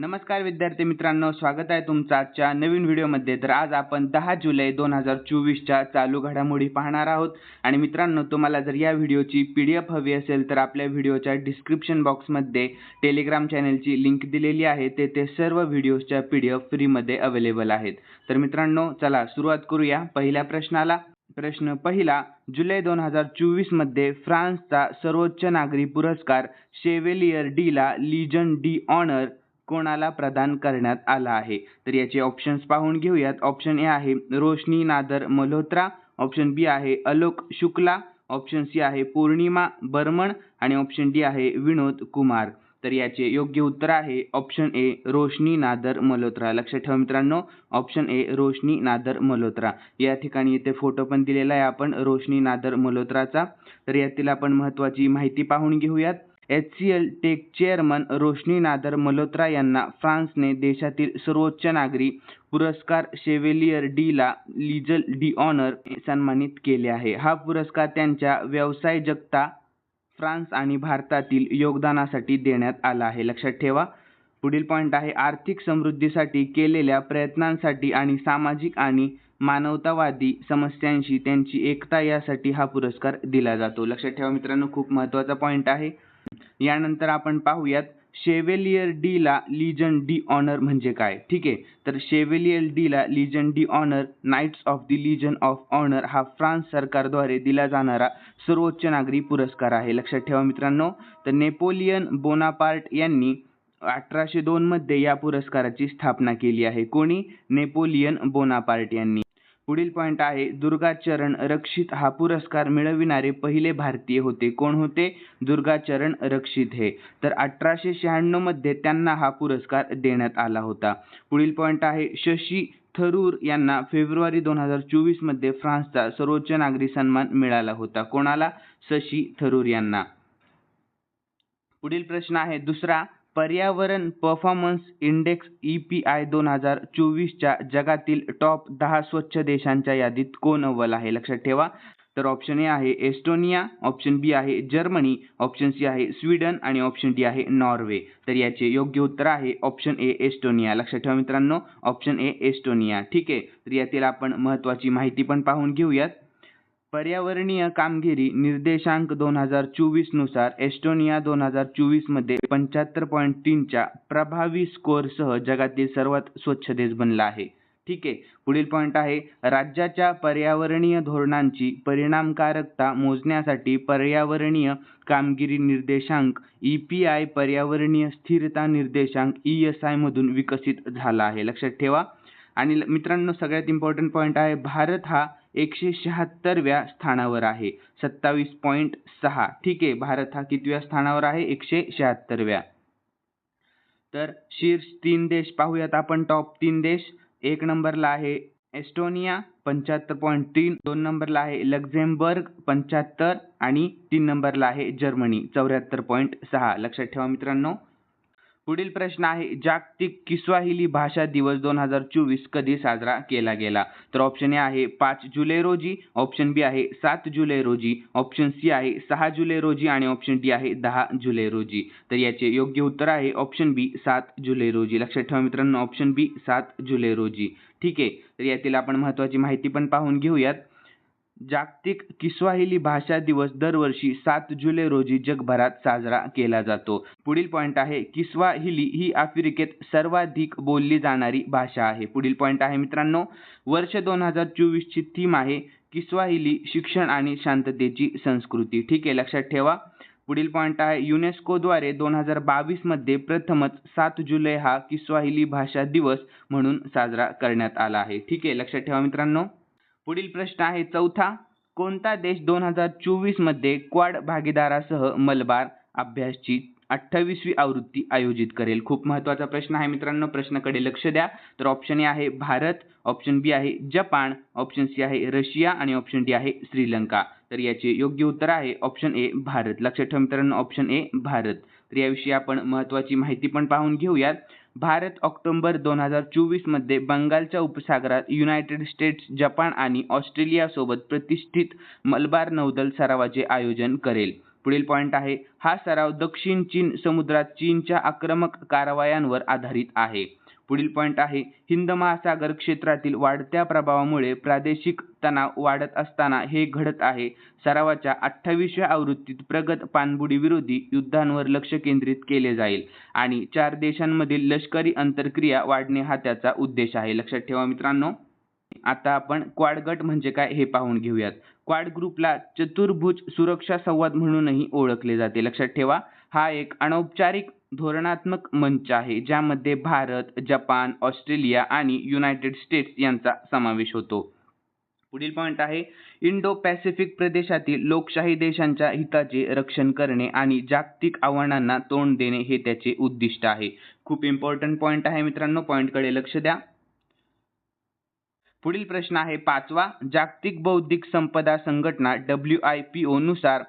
नमस्कार विद्यार्थी मित्रांनो स्वागत आहे तुमचं आजच्या नवीन व्हिडिओमध्ये. तर आज आपण दहा जुलै दोन हजार चोवीसच्या चालू घडामोडी पाहणार आहोत. आणि मित्रांनो तुम्हाला जर या व्हिडिओची पी डी एफ हवी असेल तर आपल्या व्हिडिओच्या डिस्क्रिप्शन बॉक्समध्ये टेलिग्राम चॅनलची लिंक दिलेली आहे. तेथे सर्व व्हिडिओजच्या पी डी एफ फ्रीमध्ये अवेलेबल आहेत. तर मित्रांनो चला सुरुवात करूया पहिल्या प्रश्नाला. प्रश्न पहिला जुलै दोन हजार चोवीसमध्ये फ्रान्सचा सर्वोच्च नागरी पुरस्कार chevalier de la legion de honneur कोणाला प्रदान करण्यात आला आहे? तर याचे ऑप्शन्स पाहून घेऊयात. ऑप्शन ए आहे रोशनी नादर मल्होत्रा. ऑप्शन बी आहे अलोक शुक्ला. ऑप्शन सी आहे पौर्णिमा बर्मण आणि ऑप्शन डी आहे विनोद कुमार. तर याचे योग्य उत्तर आहे ऑप्शन ए रोशनी नादर मल्होत्रा. लक्षात ठेवा मित्रांनो ऑप्शन ए रोशनी नादर मल्होत्रा. या ठिकाणी इथे फोटो पण दिलेला आहे आपण रोशनी नादर मल्होत्राचा. तर यातील आपण महत्त्वाची माहिती पाहून घेऊयात. H C L tech chairman Roshni Nadar Malhotra यांना फ्रान्सने देशातील सर्वोच्च नागरी पुरस्कार chevalier de la legion de honneur सन्मानित केले आहे. हा पुरस्कार त्यांच्या व्यवसाय जगता फ्रान्स आणि भारतातील योगदानासाठी देण्यात आला आहे. लक्षात ठेवा पुढील पॉईंट आहे आर्थिक समृद्धीसाठी केलेल्या प्रयत्नांसाठी आणि सामाजिक आणि मानवतावादी समस्यांशी त्यांची एकता यासाठी हा पुरस्कार दिला जातो. लक्षात ठेवा मित्रांनो खूप महत्त्वाचा पॉईंट आहे. यानंतर आपण पाहूयात Chevalier de la Legion d'honneur म्हणजे काय? ठीक आहे तर Chevalier de la Legion d' Honneur knights of the Legion of Honour हा फ्रान्स सरकारद्वारे दिला जाणारा सर्वोच्च नागरी पुरस्कार आहे. लक्षात ठेवा मित्रांनो तर नेपोलियन बोनापार्ट यांनी अठराशे दोनमध्ये या पुरस्काराची स्थापना केली आहे. कोणी? नेपोलियन बोनापार्ट यांनी. पुढील पॉईंट आहे दुर्गाचरण रक्षित हा पुरस्कार मिळविणारे पहिले भारतीय होते. कोण होते? दुर्गाचरण रक्षित हे. तर अठराशे शहाण्णवमध्ये त्यांना हा पुरस्कार देण्यात आला होता. पुढील पॉईंट आहे शशी थरूर यांना फेब्रुवारी दोन हजार चोवीसमध्ये फ्रान्सचा सर्वोच्च नागरी सन्मान मिळाला होता. कोणाला? शशी थरूर यांना. पुढील प्रश्न आहे दुसरा पर्यावरण performance index E P I दोन हजार चोवीसच्या जगातील टॉप दहा स्वच्छ देशांच्या यादीत कोण अव्वल आहे? लक्षात ठेवा. तर ऑप्शन ए आहे एस्टोनिया ऑप्शन बी आहे जर्मनी ऑप्शन सी आहे स्वीडन आणि ऑप्शन डी आहे नॉर्वे. तर याचे योग्य उत्तर आहे ऑप्शन ए एस्टोनिया. लक्षात ठेवा मित्रांनो ऑप्शन ए एस्टोनिया. ठीक आहे? तर यातील आपण महत्त्वाची माहिती पण पाहून घेऊयात. पर्यावरणीय कामगिरी निर्देशांक दोन हजार चोवीसनुसार एस्टोनिया दोन हजार चोवीसमध्ये पंच्याहत्तर पॉईंट तीनच्या प्रभावी स्कोअरसह जगातील सर्वात स्वच्छ देश बनला आहे. ठीक आहे पुढील पॉईंट आहे. राज्याच्या पर्यावरणीय धोरणांची परिणामकारकता मोजण्यासाठी पर्यावरणीय कामगिरी निर्देशांक ई पी आय पर्यावरणीय स्थिरता निर्देशांक ई एस आयमधून विकसित झाला आहे. लक्षात ठेवा. आणि मित्रांनो सगळ्यात इम्पॉर्टंट पॉईंट आहे भारत हा एकशे शहात्तरव्या स्थानावर आहे. सत्तावीस पॉईंट सहा. ठीक आहे भारत हा कितव्या स्थानावर आहे? एकशे शहात्तरव्या. तर शीर्ष तीन देश पाहूयात आपण टॉप तीन देश. एक नंबरला आहे एस्टोनिया पंच्याहत्तर पॉईंट तीन. दोन नंबरला आहे लक्झेमबर्ग पंच्याहत्तर. आणि तीन नंबरला आहे जर्मनी चौऱ्याहत्तर पॉईंट सहा. लक्षात ठेवा मित्रांनो. पुढील प्रश्न आहे जागतिक किस्वाहिली भाषा दिवस दोन हजार चोवीस कधी साजरा केला गेला? तर ऑप्शन ए आहे पाच जुलै रोजी ऑप्शन बी आहे सात जुलै रोजी ऑप्शन सी आहे सहा जुलै रोजी आणि ऑप्शन डी आहे दहा जुलै रोजी. तर याचे योग्य उत्तर आहे ऑप्शन बी सात जुलै रोजी. लक्षात ठेवा मित्रांनो ऑप्शन बी सात जुलै रोजी. ठीक आहे तर यातील आपण महत्त्वाची माहिती पण पाहून घेऊयात. जागतिक किस्वाहिली भाषा दिवस दरवर्षी सात जुलै रोजी जगभरात साजरा केला जातो. पुढील पॉईंट आहे किस्वाहिली ही आफ्रिकेत सर्वाधिक बोलली जाणारी भाषा आहे. पुढील पॉईंट आहे मित्रांनो वर्ष दोन हजार चोवीसची थीम आहे किस्वाहिली शिक्षण आणि शांततेची संस्कृती. ठीक आहे लक्षात ठेवा. पुढील पॉईंट आहे युनेस्कोद्वारे दोन हजार बावीसमध्ये प्रथमच सात जुलै हा किस्वाहिली भाषा दिवस म्हणून साजरा करण्यात आला आहे. ठीक आहे लक्षात ठेवा मित्रांनो. पुढील प्रश्न आहे चौथा. कोणता देश दोन हजार चोवीसमध्ये क्वाड भागीदारासह मलबार अभ्यासची अठ्ठावीसवी आवृत्ती आयोजित करेल? खूप महत्त्वाचा प्रश्न आहे मित्रांनो. प्रश्नाकडे लक्ष द्या. तर ऑप्शन ए आहे भारत ऑप्शन बी आहे जपान ऑप्शन सी आहे रशिया आणि ऑप्शन डी आहे श्रीलंका. तर याचे योग्य उत्तर आहे ऑप्शन ए भारत. लक्षात ठेवा मित्रांनो ऑप्शन ए भारत. तर याविषयी आपण महत्त्वाची माहिती पण पाहून घेऊयात. भारत ऑक्टोबर दोन हजार चोवीसमध्ये बंगालच्या उपसागरात युनायटेड स्टेट्स जपान आणि ऑस्ट्रेलियासोबत प्रतिष्ठित मलबार नौदल सरावाचे आयोजन करेल. पुढील पॉईंट आहे हा सराव दक्षिण चीन समुद्रात चीनच्या आक्रमक कारवायांवर आधारित आहे. पुढील पॉईंट आहे. हिंद महासागर क्षेत्रातील वाढत्या प्रभावामुळे प्रादेशिक तणाव वाढत असताना हे घडत आहे. सरावाच्या अठ्ठावीसव्या आवृत्तीत प्रगत पाणबुडी विरोधी युद्धांवर लक्ष केंद्रित केले जाईल आणि चार देशांमधील लष्करी अंतरक्रिया वाढणे हा त्याचा उद्देश आहे. लक्षात ठेवा मित्रांनो. आता आपण क्वाड गट म्हणजे काय हे पाहून घेऊयात. क्वाड ग्रुपला चतुर्भुज सुरक्षा संवाद म्हणूनही ओळखले जाते. लक्षात ठेवा. हा एक अनौपचारिक धोरणात्मक मंच आहे ज्यामध्ये भारत जपान ऑस्ट्रेलिया आणि युनायटेड स्टेट्स यांचा समावेश होतो. पुढील पॉईंट आहे इंडो पॅसिफिक प्रदेशातील लोकशाही देशांच्या हिताचे रक्षण करणे आणि जागतिक आव्हानांना तोंड देणे हे त्याचे उद्दिष्ट आहे. खूप इम्पॉर्टंट पॉईंट आहे मित्रांनो पॉईंटकडे लक्ष द्या. पुढील प्रश्न आहे पाचवा जागतिक बौद्धिक संपदा संघटना डब्ल्यू आय पी ओ नुसार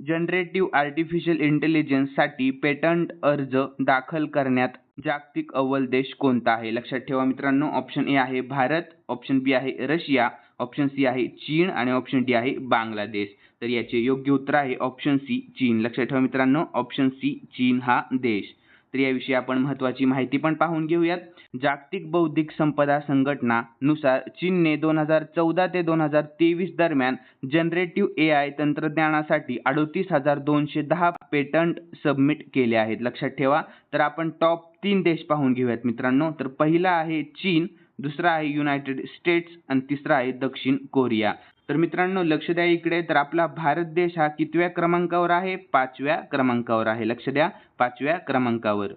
जनरेटिव्ह आर्टिफिशियल इंटेलिजन्ससाठी पेटंट अर्ज दाखल करण्यात जागतिक अव्वल देश कोणता आहे? लक्षात ठेवा मित्रांनो ऑप्शन ए आहे भारत ऑप्शन बी आहे रशिया ऑप्शन सी आहे चीन आणि ऑप्शन डी आहे बांगलादेश. तर याचे योग्य उत्तर आहे ऑप्शन सी चीन. लक्षात ठेवा मित्रांनो ऑप्शन सी चीन हा देश. तर याविषयी आपण महत्त्वाची माहिती पण पाहून घेऊयात. जागतिक बौद्धिक संपदा संघटना नुसार चीनने दोन हजार चौदा ते दोन हजार तेवीस दरम्यान जनरेटिव्ह ए आय तंत्रज्ञानासाठी अडोतीस हजार दोनशे दहा पेटंट सबमिट केले आहेत. लक्षात ठेवा. तर आपण टॉप तीन देश पाहून घेऊयात मित्रांनो. तर पहिला आहे चीन दुसरा आहे युनायटेड स्टेट्स आणि तिसरा आहे दक्षिण कोरिया. तर मित्रांनो लक्ष द्या इकडे. तर आपला भारत देश हा कितव्या क्रमांकावर आहे? पाचव्या क्रमांकावर आहे. लक्ष द्या. पाचव्या क्रमांकावर.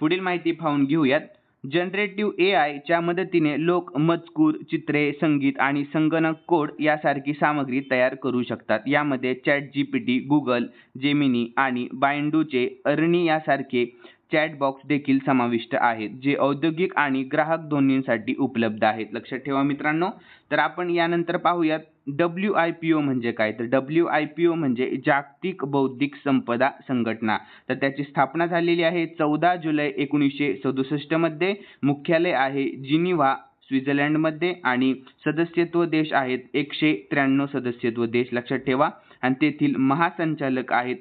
पुढील माहिती पाहून घेऊयात. जनरेटिव्ह ए आयच्या मदतीने लोक मजकूर चित्रे संगीत आणि संगणक कोड यासारखी सामग्री तयार करू शकतात. यामध्ये Chat G P T Google Gemini आणि बायंडूचे अर्नी यासारखे चॅटबॉक्स देखील समाविष्ट आहेत जे औद्योगिक आणि ग्राहक दोन्हींसाठी उपलब्ध आहेत. लक्षात ठेवा मित्रांनो. तर आपण यानंतर पाहूयात डब्ल्यू आय पी ओ म्हणजे काय? तर डब्ल्यू आय पी ओ म्हणजे जागतिक बौद्धिक संपदा संघटना. तर त्याची स्थापना झालेली आहे चौदा जुलै एकोणीसशे सदुसष्टमध्ये मुख्यालय आहे जिनिव्हा स्वित्झर्लंडमध्ये आणि सदस्यत्व देश आहेत एकशे त्र्याण्णव सदस्यत्व देश. लक्षात ठेवा. आणि तेथील महासंचालक आहेत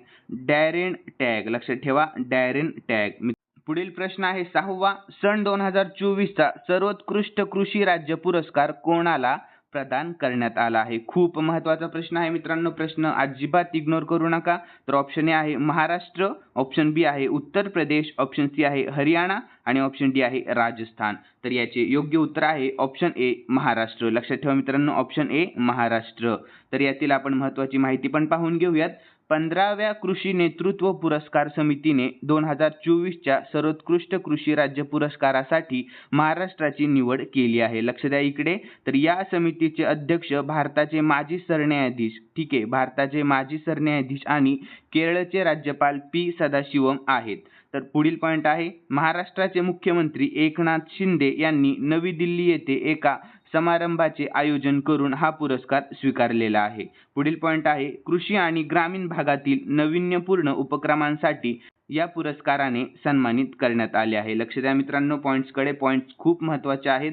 डॅरेन टॅग. लक्षात ठेवा डॅरेन टॅग. पुढील प्रश्न आहे सहावा सन दोन हजार चोवीसचा सर्वोत्कृष्ट कृषी राज्य पुरस्कार कोणाला? प्रदान करण्यात आला आहे. खूप महत्त्वाचा प्रश्न आहे मित्रांनो. प्रश्न अजिबात इग्नोर करू नका. तर ऑप्शन ए आहे महाराष्ट्र ऑप्शन बी आहे उत्तर प्रदेश ऑप्शन सी आहे हरियाणा आणि ऑप्शन डी आहे राजस्थान. तर याचे योग्य उत्तर आहे ऑप्शन ए महाराष्ट्र. लक्षात ठेवा मित्रांनो ऑप्शन ए महाराष्ट्र. तर यातील आपण महत्वाची माहिती पण पाहून घेऊयात. पंधराव्या कृषी नेतृत्व पुरस्कार समितीने दोन हजार चोवीसच्या सर्वोत्कृष्ट कृषी राज्य पुरस्कारासाठी महाराष्ट्राची निवड केली आहे. लक्ष द्या इकडे. तर या समितीचे अध्यक्ष भारताचे माजी सरन्यायाधीश ठीक आहे भारताचे माजी सरन्यायाधीश आणि केरळचे राज्यपाल पी सदाशिवम आहेत. तर पुढील पॉईंट आहे. महाराष्ट्राचे मुख्यमंत्री एकनाथ शिंदे यांनी नवी दिल्ली येथे एका समारंभाचे आयोजन करून हा पुरस्कार स्वीकारलेला आहे. पुढील पॉईंट आहे कृषी आणि ग्रामीण भागातील नाविन्यपूर्ण उपक्रमांसाठी या पुरस्काराने सन्मानित करण्यात आले आहे. लक्ष द्या मित्रांनो पॉईंट्सकडे पॉईंट्स खूप महत्त्वाचे आहेत.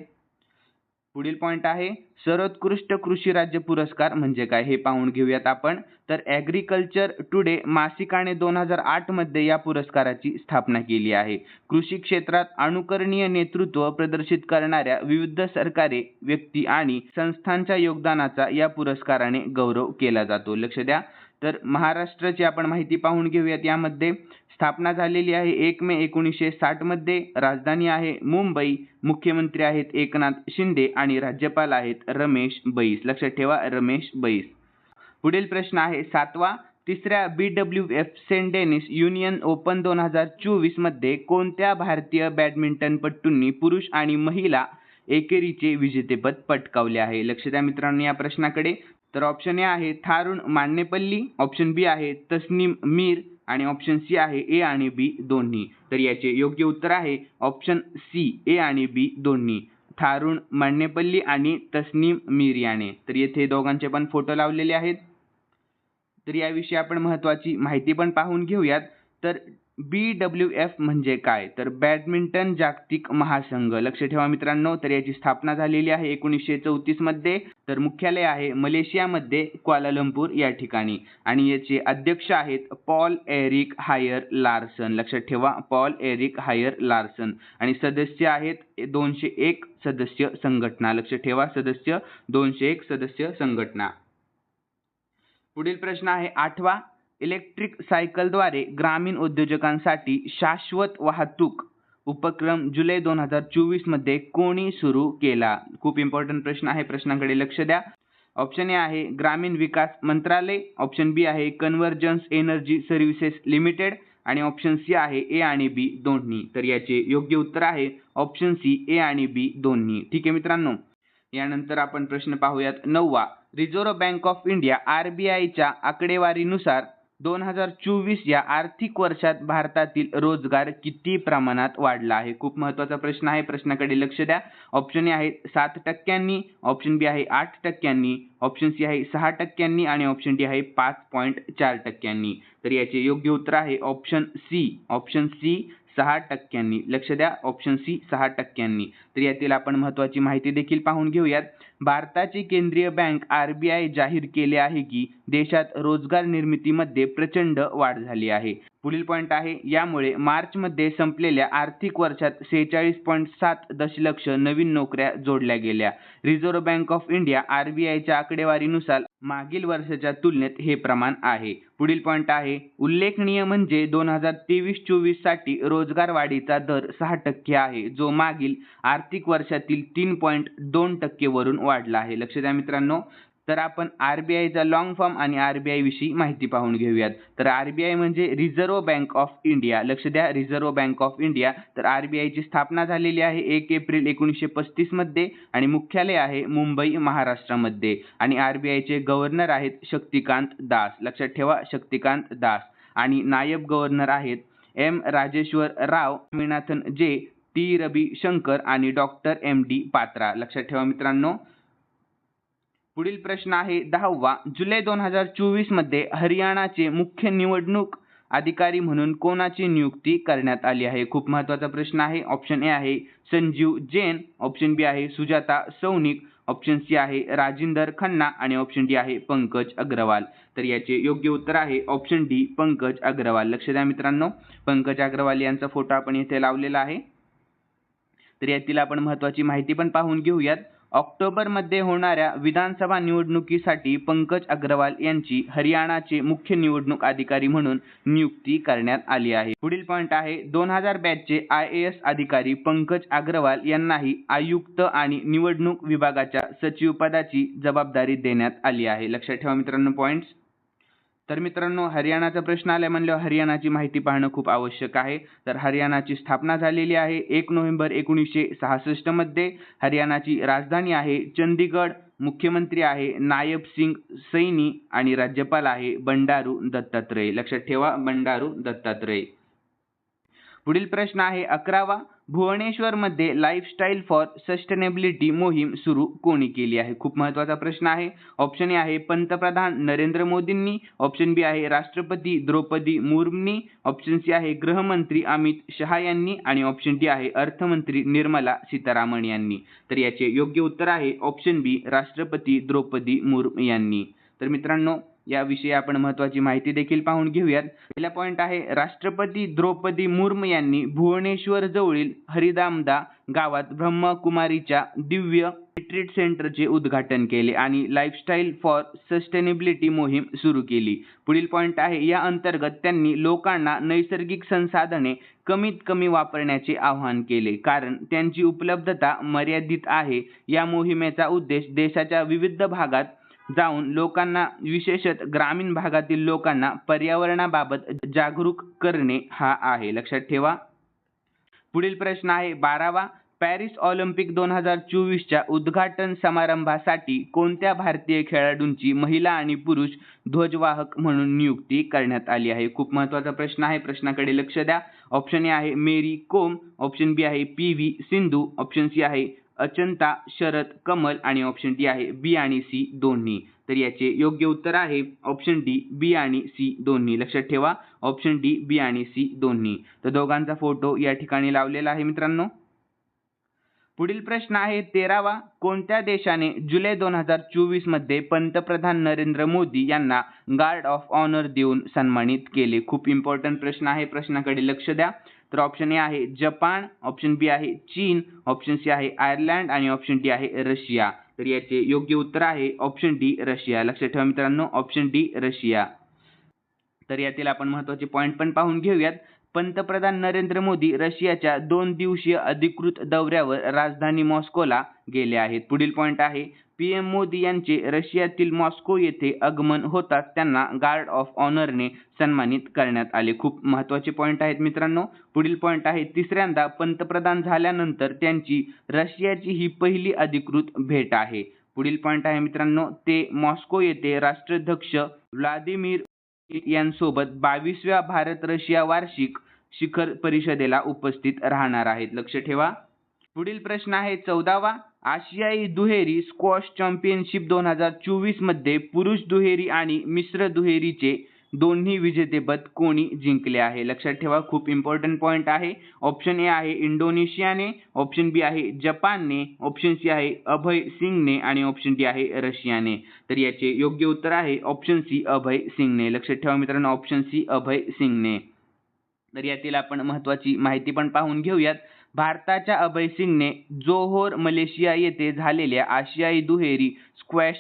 पुढील पॉईंट आहे सर्वोत्कृष्ट कृषी राज्य पुरस्कार म्हणजे काय? हे पाहून घेऊयात आपण. तर ॲग्रिकल्चर टुडे मासिकाने दोन हजार आठमध्ये या पुरस्काराची स्थापना केली आहे. कृषी क्षेत्रात अनुकरणीय नेतृत्व प्रदर्शित करणाऱ्या विविध सरकारे व्यक्ती आणि संस्थांच्या योगदानाचा या पुरस्काराने गौरव केला जातो. लक्ष द्या. तर महाराष्ट्राची आपण माहिती पाहून घेऊयात. यामध्ये स्थापना झालेली आहे एक मे एकोणीसशे साठमध्ये राजधानी आहे मुंबई. मुख्यमंत्री आहेत एकनाथ शिंदे आणि राज्यपाल आहेत रमेश बैस. लक्षात ठेवा रमेश बैस. पुढील प्रश्न आहे सातवा. तिसऱ्या B W F Saint Denis Union Open दोन हजार चोवीसमध्ये कोणत्या भारतीय बॅडमिंटनपटूंनी पुरुष आणि महिला एकेरीचे विजेतेपद पटकावले आहे? लक्ष द्या मित्रांनो या प्रश्नाकडे. तर ऑप्शन ए आहे थारुण मान्यपल्ली ऑप्शन बी आहे तस्नीम मीर आणि ऑप्शन सी आहे ए आणि बी दोन्ही. तर याचे योग्य उत्तर आहे ऑप्शन सी ए आणि बी दोन्ही. थारुण मान्यपल्ली आणि तस्नीम मीर याने. तर येथे दोघांचे पण फोटो लावलेले आहेत. तर याविषयी आपण महत्वाची माहिती पण पाहून घेऊयात. तर बी डब्ल्यू एफ म्हणजे काय? तर बॅडमिंटन जागतिक महासंघ. लक्ष ठेवा मित्रांनो तर याची स्थापना झालेली आहे एकोणीसशे चौतीसमध्ये. तर मुख्यालय आहे मलेशियामध्ये क्वालालंपूर या ठिकाणी. आणि याचे अध्यक्ष आहेत पॉल एरिक हायर लार्सन. लक्षात ठेवा पॉल एरिक हायर लार्सन. आणि सदस्य आहेत दोनशे एक सदस्य संघटना. लक्ष ठेवा सदस्य दोनशे एक सदस्य संघटना. पुढील प्रश्न आहे आठवा. इलेक्ट्रिक सायकलद्वारे ग्रामीण उद्योजकांसाठी शाश्वत वाहतूक उपक्रम जुलै दोन हजार चोवीसमध्ये कोणी सुरू केला? खूप इम्पॉर्टंट प्रश्न आहे. प्रश्नाकडे लक्ष द्या. ऑप्शन ए आहे ग्रामीण विकास मंत्रालय. ऑप्शन बी आहे कन्व्हर्जन्स एनर्जी सर्व्हिसेस लिमिटेड आणि ऑप्शन सी आहे ए आणि बी दोन्ही. तर याचे योग्य उत्तर आहे ऑप्शन सी ए आणि बी दोन्ही. ठीक आहे मित्रांनो? यानंतर आपण प्रश्न पाहूयात. नववा Reserve Bank of India R B आयच्या आकडेवारीनुसार दोन हजार चोवीस या आर्थिक वर्षात भारतातील रोजगार किती प्रमाणात वाढला आहे? खूप महत्त्वाचा प्रश्न आहे. प्रश्नाकडे लक्ष द्या. ऑप्शन ए आहे सात टक्क्यांनी. ऑप्शन बी आहे आठ टक्क्यांनी. ऑप्शन सी आहे सहा टक्क्यांनी. आणि ऑप्शन डी आहे पाच पॉईंट चार टक्क्यांनी. तर याचे योग्य उत्तर आहे ऑप्शन सी. ऑप्शन सी सहा टक्क्यांनी. लक्ष द्या. ऑप्शन सी सहा टक्क्यांनी. तर यातील आपण महत्त्वाची माहिती देखील पाहून घेऊयात. भारताची केंद्रीय बँक आर बी आय जाहीर केले आहे की देशात रोजगार निर्मितीमध्ये प्रचंड वाढ झाली आहे. पुढील पॉईंट आहे यामुळे मार्चमध्ये संपलेल्या आर्थिक वर्षात सेहेचाळीस पॉईंट सात दशलक्ष नवीन नोकऱ्या जोडल्या गेल्या. Reserve Bank of India R B आयच्या आकडेवारीनुसार मागील वर्षाच्या तुलनेत हे प्रमाण आहे. पुढील पॉईंट आहे उल्लेखनीय म्हणजे दोन हजार तेवीस चोवीससाठी रोजगार वाढीचा दर सहा टक्के आहे जो मागील आर्थिक वर्षातील तीन पॉईंट दोन टक्के वरून वाढला आहे. लक्ष द्या मित्रांनो तर आपण आर बी आयचा लॉंग फॉर्म आणि आर बी आय विषयी माहिती पाहून घेऊयात. तर आर बी आय म्हणजे रिझर्व्ह बँक ऑफ इंडिया लक्ष द्या रिझर्व्ह बँक ऑफ इंडिया तर आर बी आयची स्थापना झालेली आहे एक एप्रिल एकोणीसशे पस्तीसमध्ये आणि मुख्यालय आहे मुंबई महाराष्ट्रामध्ये. आणि आर बी आयचे गव्हर्नर आहेत शक्तिकांत दास. लक्षात ठेवा शक्तिकांत दास. आणि नायब गव्हर्नर आहेत एम राजेश्वर राव स्वामीनाथन जे टी रवी शंकर आणि डॉक्टर एम डी पात्रा. लक्षात ठेवा मित्रांनो. पुढील प्रश्न आहे दहावा. जुलै दोन हजार चोवीसमध्ये हरियाणाचे मुख्य निवडणूक अधिकारी म्हणून कोणाची नियुक्ती करण्यात आली आहे? खूप महत्त्वाचा प्रश्न आहे. ऑप्शन ए आहे संजीव जैन. ऑप्शन बी आहे सुजाता सौनिक. ऑप्शन सी आहे राजिंदर खन्ना आणि ऑप्शन डी आहे पंकज अग्रवाल. तर याचे योग्य उत्तर आहे ऑप्शन डी पंकज अग्रवाल. लक्ष द्या मित्रांनो पंकज अग्रवाल यांचा फोटो आपण येथे लावलेला आहे. तर यातील आपण महत्त्वाची माहिती पण पाहून घेऊयात. ऑक्टोबरमध्ये होणाऱ्या विधानसभा निवडणुकीसाठी पंकज अग्रवाल यांची हरियाणाचे मुख्य निवडणूक अधिकारी म्हणून नियुक्ती करण्यात आली आहे. पुढील पॉईंट आहे दोन हजार बॅचचे आय ए एस अधिकारी पंकज अग्रवाल यांनाही आयुक्त आणि निवडणूक विभागाच्या सचिव पदाची जबाबदारी देण्यात आली आहे. लक्षात ठेवा मित्रांनो पॉईंट्स तर मित्रांनो हरियाणाचा प्रश्न आला म्हणल्यावर हरियाणाची माहिती पाहणं खूप आवश्यक आहे. तर हरियाणाची स्थापना झालेली आहे एक नोव्हेंबर एकोणीसशे सहासष्टमध्ये. हरियाणाची राजधानी आहे चंदीगड मुख्यमंत्री आहे नायब सिंग सैनी आणि राज्यपाल आहे बंडारू दत्तात्रय. लक्षात ठेवा बंडारू दत्तात्रय. पुढील प्रश्न आहे अकरावा. भुवनेश्वरमध्ये लाईफस्टाईल फॉर सस्टेनेबिलिटी मोहीम सुरू कोणी केली आहे? खूप महत्त्वाचा प्रश्न आहे. ऑप्शन ए आहे पंतप्रधान नरेंद्र मोदींनी. ऑप्शन बी आहे राष्ट्रपती द्रौपदी मुर्मूंनी. ऑप्शन सी आहे गृहमंत्री अमित शहा यांनी. आणि ऑप्शन डी आहे अर्थमंत्री निर्मला सीतारामन यांनी. तर याचे योग्य उत्तर आहे ऑप्शन बी राष्ट्रपती द्रौपदी मुर्मू यांनी. तर मित्रांनो याविषयी आपण महत्त्वाची माहिती देखील पाहून घेऊयात. पहिला पॉईंट आहे राष्ट्रपती द्रौपदी मुर्मू यांनी भुवनेश्वर जवळील हरिदामदा गावात ब्रह्मकुमारीच्या दिव्य रिट्रीट सेंटरचे उद्घाटन केले आणि लाईफस्टाईल फॉर सस्टेनेबिलिटी मोहीम सुरू केली. पुढील पॉईंट आहे या अंतर्गत त्यांनी लोकांना नैसर्गिक संसाधने कमीत कमी वापरण्याचे आवाहन केले. कारण त्यांची उपलब्धता मर्यादित आहे. या मोहिमेचा उद्देश देशाच्या विविध भागात जाऊन लोकांना विशेषत ग्रामीण भागातील लोकांना पर्यावरणाबाबत जागरूक करणे हा आहे. लक्षात ठेवा. पुढील प्रश्न आहे बारावा पॅरिस ऑलिम्पिक दोन हजार चोवीसच्या उद्घाटन समारंभासाठी कोणत्या भारतीय खेळाडूंची महिला आणि पुरुष ध्वजवाहक म्हणून नियुक्ती करण्यात आली आहे? खूप महत्त्वाचा प्रश्न आहे. प्रश्नाकडे लक्ष द्या. ऑप्शन ए आहे मेरी Kom. Option B P V V Sindhu. Option C आहे अचंता शरद कमल आणि ऑप्शन डी आहे बी आणि सी दोन्ही. तर याचे योग्य उत्तर आहे ऑप्शन डी बी आणि सी दोन्ही. लक्षात ठेवा ऑप्शन डी बी आणि सी दोन्ही. तर दोघांचा फोटो या ठिकाणी लावलेला आहे मित्रांनो. पुढील प्रश्न आहे तेरावा कोणत्या देशाने जुलै दोन हजार चोवीसमध्ये पंतप्रधान नरेंद्र मोदी यांना गार्ड ऑफ ऑनर देऊन सन्मानित केले? खूप इम्पॉर्टंट प्रश्न आहे प्रश्नाकडे लक्ष द्या. तर ऑप्शन ए आहे जपान ऑप्शन बी आहे चीन ऑप्शन सी आहे आयर्लंड आणि ऑप्शन डी आहे रशिया. तर याचे योग्य उत्तर आहे ऑप्शन डी रशिया. लक्षात ठेवा मित्रांनो ऑप्शन डी रशिया. तर यातील आपण महत्त्वाचे पॉईंट पण पाहून घेऊयात. पंतप्रधान नरेंद्र मोदी रशियाच्या दोन दिवसीय अधिकृत दौऱ्यावर राजधानी मॉस्कोला गेले आहेत. पुढील पॉईंट आहे पी एम मोदी यांचे रशियातील मॉस्को येथे आगमन होताच त्यांना गार्ड ऑफ ऑनरने सन्मानित करण्यात आले. खूप महत्त्वाचे पॉईंट आहेत मित्रांनो. पुढील पॉईंट आहे तिसऱ्यांदा पंतप्रधान झाल्यानंतर त्यांची रशियाची ही पहिली अधिकृत भेट आहे. पुढील पॉईंट आहे मित्रांनो ते मॉस्को येथे राष्ट्राध्यक्ष व्लादिमीर यांसोबत बावीसव्या भारत रशिया वार्षिक शिखर परिषदेला उपस्थित राहणार आहेत. लक्ष ठेवा. पुढील प्रश्न आहे चौदावा. आशियाई दुहेरी स्क्वॉश चॅम्पियनशिप दोन हजार चोवीसमध्ये पुरुष दुहेरी आणि मिश्र दुहेरीचे दोन्ही विजेतेपद कोणी जिंकले आहे? लक्षात ठेवा खूप इम्पॉर्टंट पॉईंट आहे. ऑप्शन ए आहे इंडोनेशियाने ऑप्शन बी आहे जपानने ऑप्शन सी आहे अभय सिंगने आणि ऑप्शन डी आहे रशियाने. तर याचे योग्य उत्तर आहे ऑप्शन सी अभय सिंगने. लक्षात ठेवा मित्रांनो ऑप्शन सी अभय सिंगने. तर यातील आपण महत्वाची माहिती पण पाहून घेऊयात. भारताच्या अभय सिंगने जोहोर मलेशिया येथे झालेल्या आशियाई दुहेरी स्क्वॅश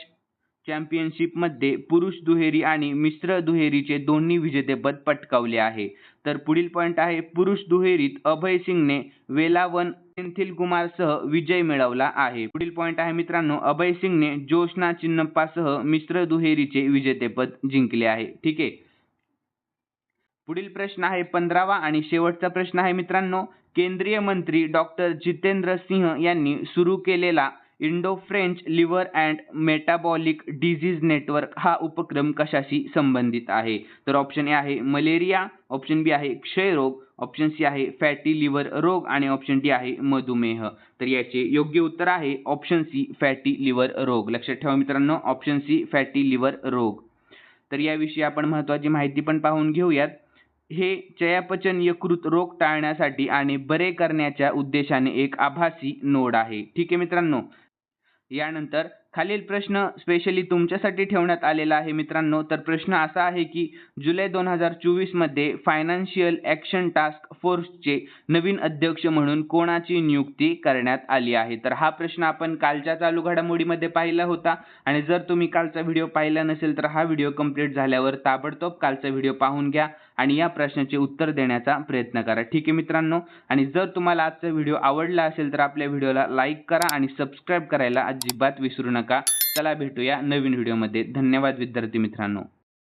चॅम्पियनशिपमध्ये पुरुष दुहेरी आणि मिश्र दुहेरीचे दोन्ही विजेतेपद पटकावले आहे. तर पुढील पॉईंट आहे पुरुष दुहेरीत अभय सिंगने वेलावन सेंथिल विजय मिळवला आहे. पुढील पॉईंट आहे मित्रांनो अभय सिंगने जोशना चिन्नप्पासह मिश्र दुहेरीचे विजेतेपद जिंकले आहे. ठीक आहे? पुढील प्रश्न आहे पंधरावा आणि शेवटचा प्रश्न आहे मित्रांनो केंद्रीय मंत्री डॉक्टर जितेंद्र सिंह यांनी सुरू केलेला Indo French liver and metabolic disease network हा उपक्रम कशाशी संबंधित आहे? तर ऑप्शन ए आहे मलेरिया ऑप्शन बी आहे क्षयरोग ऑप्शन सी आहे फॅटी लिव्हर रोग आणि ऑप्शन डी आहे मधुमेह. तर याचे योग्य उत्तर आहे ऑप्शन सी फॅटी लिव्हर रोग. लक्षात ठेवा मित्रांनो ऑप्शन सी फॅटी लिव्हर रोग. तर याविषयी आपण महत्त्वाची माहिती पण पाहून घेऊयात. हे चयापचन यकृत रोग टाळण्यासाठी आणि बरे करण्याच्या उद्देशाने एक आभासी नोड आहे. ठीक आहे मित्रांनो? यानंतर खालील प्रश्न स्पेशली तुमच्यासाठी ठेवण्यात आलेला आहे मित्रांनो. तर प्रश्न असा आहे की जुलै दोन हजार चोवीसमध्ये फायनान्शियल ॲक्शन टास्क फोर्सचे नवीन अध्यक्ष म्हणून कोणाची नियुक्ती करण्यात आली आहे? तर हा प्रश्न आपण कालच्या चालू घडामोडीमध्ये पाहिला होता. आणि जर तुम्ही कालचा व्हिडिओ पाहिला नसेल तर हा व्हिडिओ कंप्लीट झाल्यावर ताबडतोब कालचा व्हिडिओ पाहून घ्या. आणि या प्रश्नाचे उत्तर देण्याचा प्रयत्न करा. ठीक आहे मित्रांनो? आणि जर तुम्हाला आजचा व्हिडिओ आवडला असेल तर आपल्या व्हिडिओला लाईक करा आणि सबस्क्राईब करायला अजिबात विसरू नका. चला भेटूया नवीन व्हिडिओमध्ये. धन्यवाद विद्यार्थी मित्रांनो.